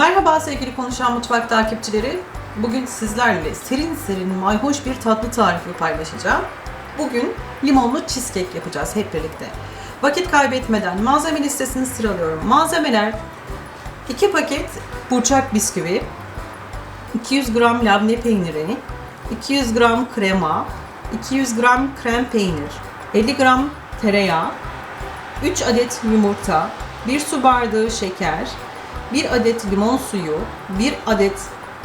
Merhaba sevgili Konuşan Mutfak takipçileri. Bugün sizlerle serin serin mayhoş bir tatlı tarifi paylaşacağım. Bugün limonlu cheesecake yapacağız hep birlikte. Vakit kaybetmeden malzeme listesini sıralıyorum. Malzemeler 2 paket burçak bisküvi, 200 gram labne peyniri, 200 gram krema, 200 gram krem peynir, 50 gram tereyağı, 3 adet yumurta, 1 su bardağı şeker, 1 adet limon suyu, 1 adet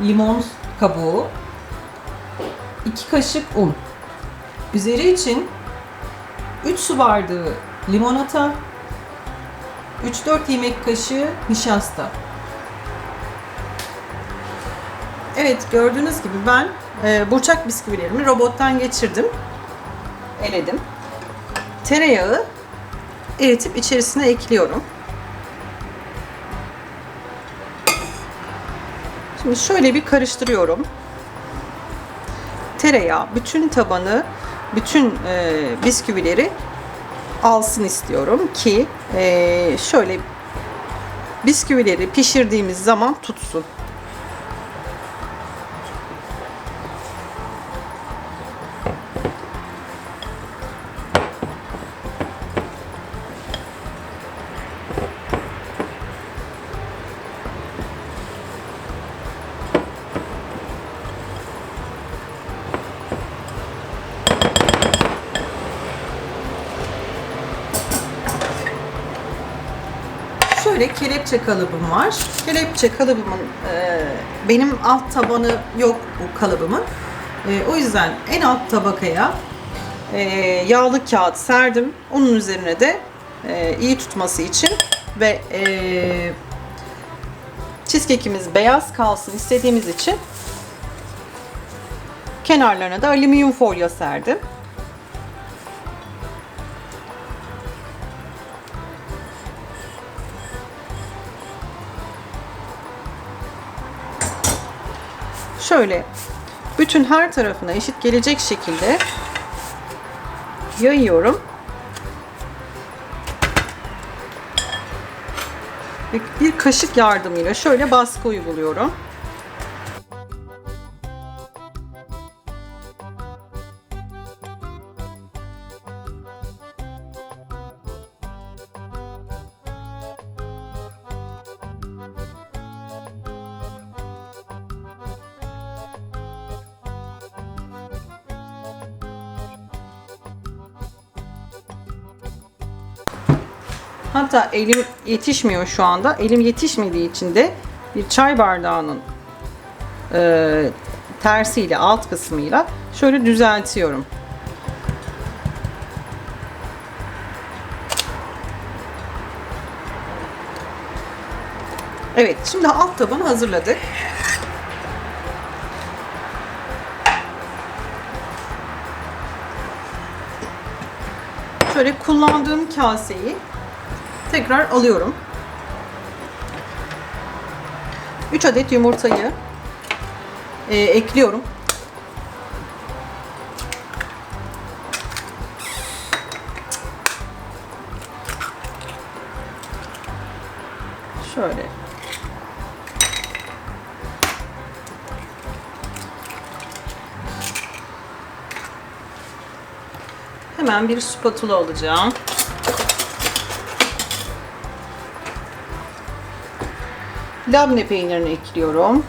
limon kabuğu, 2 kaşık un. Üzeri için 3 su bardağı limonata, 3-4 yemek kaşığı nişasta. Evet gördüğünüz gibi ben e, burçak bisküvilerimi robottan geçirdim. Eledim. Tereyağı eritip içerisine ekliyorum. Şimdi şöyle bir karıştırıyorum. Tereyağı bütün tabanı, bütün e, bisküvileri alsın istiyorum ki e, şöyle bisküvileri pişirdiğimiz zaman tutsun. Kelepçe kalıbım var. Kelepçe kalıbımın e, benim alt tabanı yok bu kalıbımın. E, o yüzden en alt tabakaya e, yağlı kağıt serdim. Onun üzerine de e, iyi tutması için ve e, cheesecake'imiz beyaz kalsın istediğimiz için kenarlarına da alüminyum folyo serdim. Şöyle bütün her tarafına eşit gelecek şekilde yayıyorum. Bir kaşık yardımıyla şöyle baskı uyguluyorum. Hatta elim yetişmiyor şu anda. Elim yetişmediği için de bir çay bardağının e, tersiyle alt kısmıyla şöyle düzeltiyorum. Evet, şimdi alt tabanı hazırladık. Şöyle kullandığım kaseyi tekrar alıyorum. 3 adet yumurtayı e, ekliyorum. Şöyle. Hemen bir spatula alacağım. Labne peynirini ekliyorum.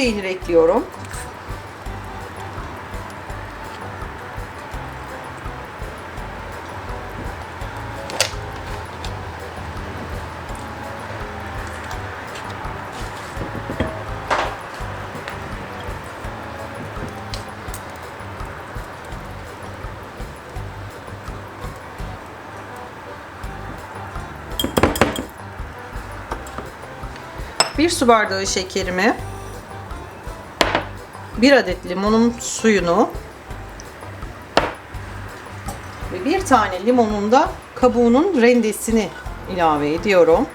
peynir ekliyorum. Bir su bardağı şekerimi bir adet limonun suyunu ve bir tane limonun da kabuğunun rendesini ilave ediyorum.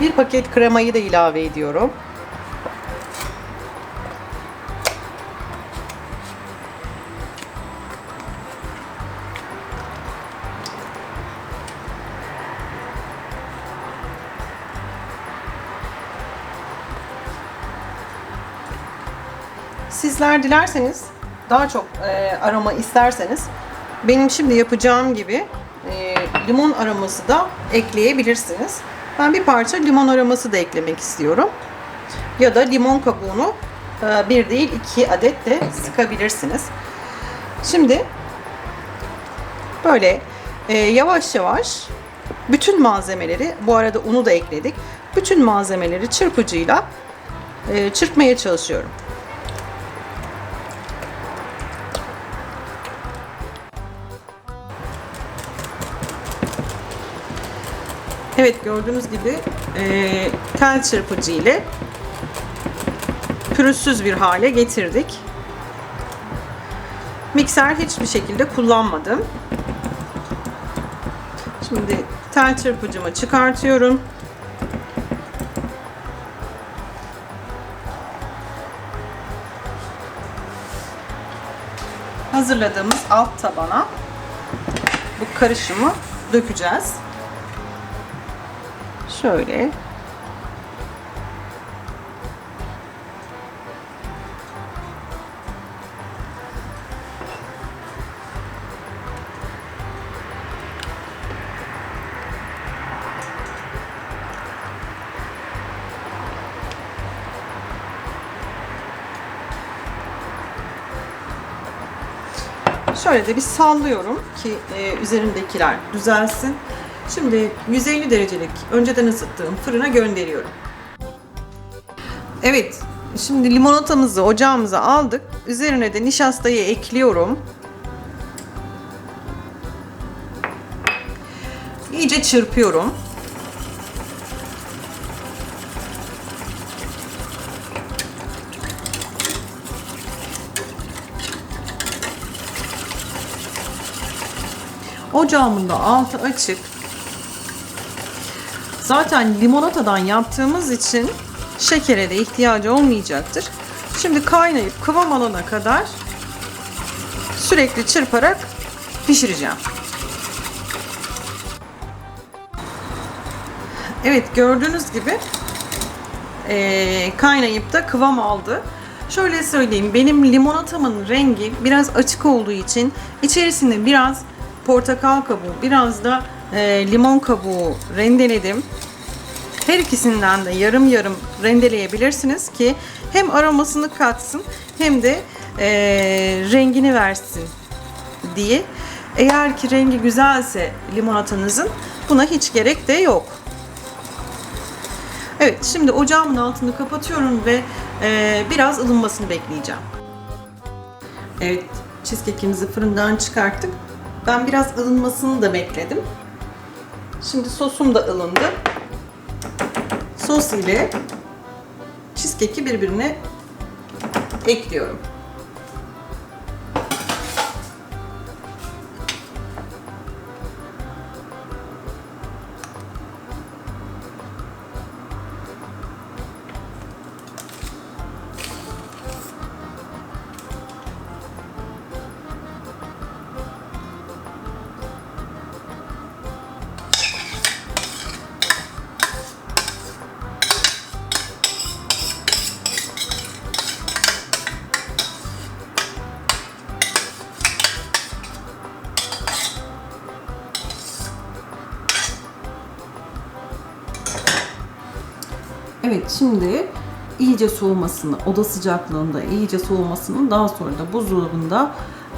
Bir paket kremayı da ilave ediyorum. Sizler dilerseniz daha çok e, aroma isterseniz benim şimdi yapacağım gibi e, limon aroması da ekleyebilirsiniz. Ben bir parça limon aroması da eklemek istiyorum. Ya da limon kabuğunu e, bir değil iki adet de sıkabilirsiniz. Şimdi böyle e, yavaş yavaş bütün malzemeleri bu arada unu da ekledik. Bütün malzemeleri çırpıcıyla e, çırpmaya çalışıyorum. Evet gördüğünüz gibi e, tel çırpıcı ile pürüzsüz bir hale getirdik. Mikser hiçbir şekilde kullanmadım. Şimdi tel çırpıcımı çıkartıyorum. Hazırladığımız alt tabana bu karışımı dökeceğiz. Şöyle. Şöyle de bir sallıyorum ki e, üzerindekiler düzelsin. Şimdi 150 derecelik önceden ısıttığım fırına gönderiyorum. Evet, şimdi limonatamızı ocağımıza aldık. Üzerine de nişastayı ekliyorum. İyice çırpıyorum. Ocağımın da altı açık. Zaten limonatadan yaptığımız için şekere de ihtiyacı olmayacaktır. Şimdi kaynayıp kıvam alana kadar sürekli çırparak pişireceğim. Evet gördüğünüz gibi ee, kaynayıp da kıvam aldı. Şöyle söyleyeyim benim limonatamın rengi biraz açık olduğu için içerisinde biraz portakal kabuğu biraz da e, limon kabuğu rendeledim. Her ikisinden de yarım yarım rendeleyebilirsiniz ki hem aromasını katsın hem de e, rengini versin diye. Eğer ki rengi güzelse limonatanızın buna hiç gerek de yok. Evet şimdi ocağımın altını kapatıyorum ve e, biraz ılınmasını bekleyeceğim. Evet cheesecake'imizi fırından çıkarttık. Ben biraz ılınmasını da bekledim. Şimdi sosum da ılındı. Sos ile cheesecake'i birbirine ekliyorum. Evet şimdi iyice soğumasını, oda sıcaklığında iyice soğumasını daha sonra da buzdolabında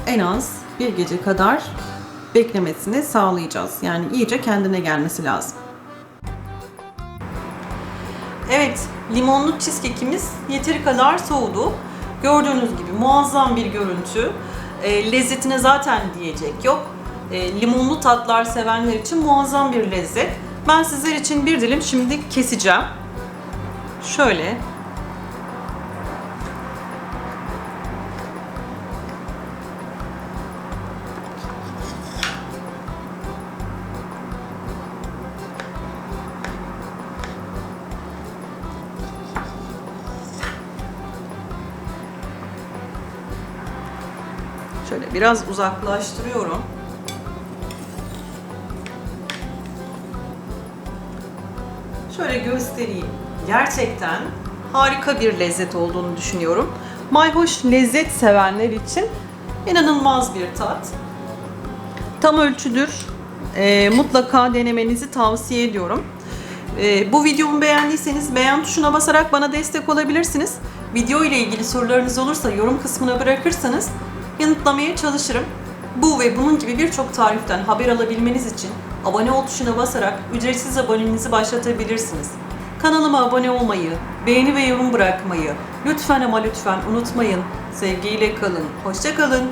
en az bir gece kadar beklemesini sağlayacağız. Yani iyice kendine gelmesi lazım. Evet, limonlu cheesecake'imiz yeteri kadar soğudu. Gördüğünüz gibi muazzam bir görüntü. E, lezzetine zaten diyecek yok. e, limonlu tatlar sevenler için muazzam bir lezzet. Ben sizler için bir dilim şimdi keseceğim. Şöyle Şöyle biraz uzaklaştırıyorum. Şöyle göstereyim. Gerçekten harika bir lezzet olduğunu düşünüyorum. Mayhoş lezzet sevenler için inanılmaz bir tat. Tam ölçüdür. Ee, mutlaka denemenizi tavsiye ediyorum. Ee, bu videomu beğendiyseniz beğen tuşuna basarak bana destek olabilirsiniz. Video ile ilgili sorularınız olursa yorum kısmına bırakırsanız yanıtlamaya çalışırım. Bu ve bunun gibi birçok tariften haber alabilmeniz için abone ol tuşuna basarak ücretsiz aboneliğinizi başlatabilirsiniz. Kanalıma abone olmayı, beğeni ve yorum bırakmayı lütfen ama lütfen unutmayın. Sevgiyle kalın, hoşça kalın.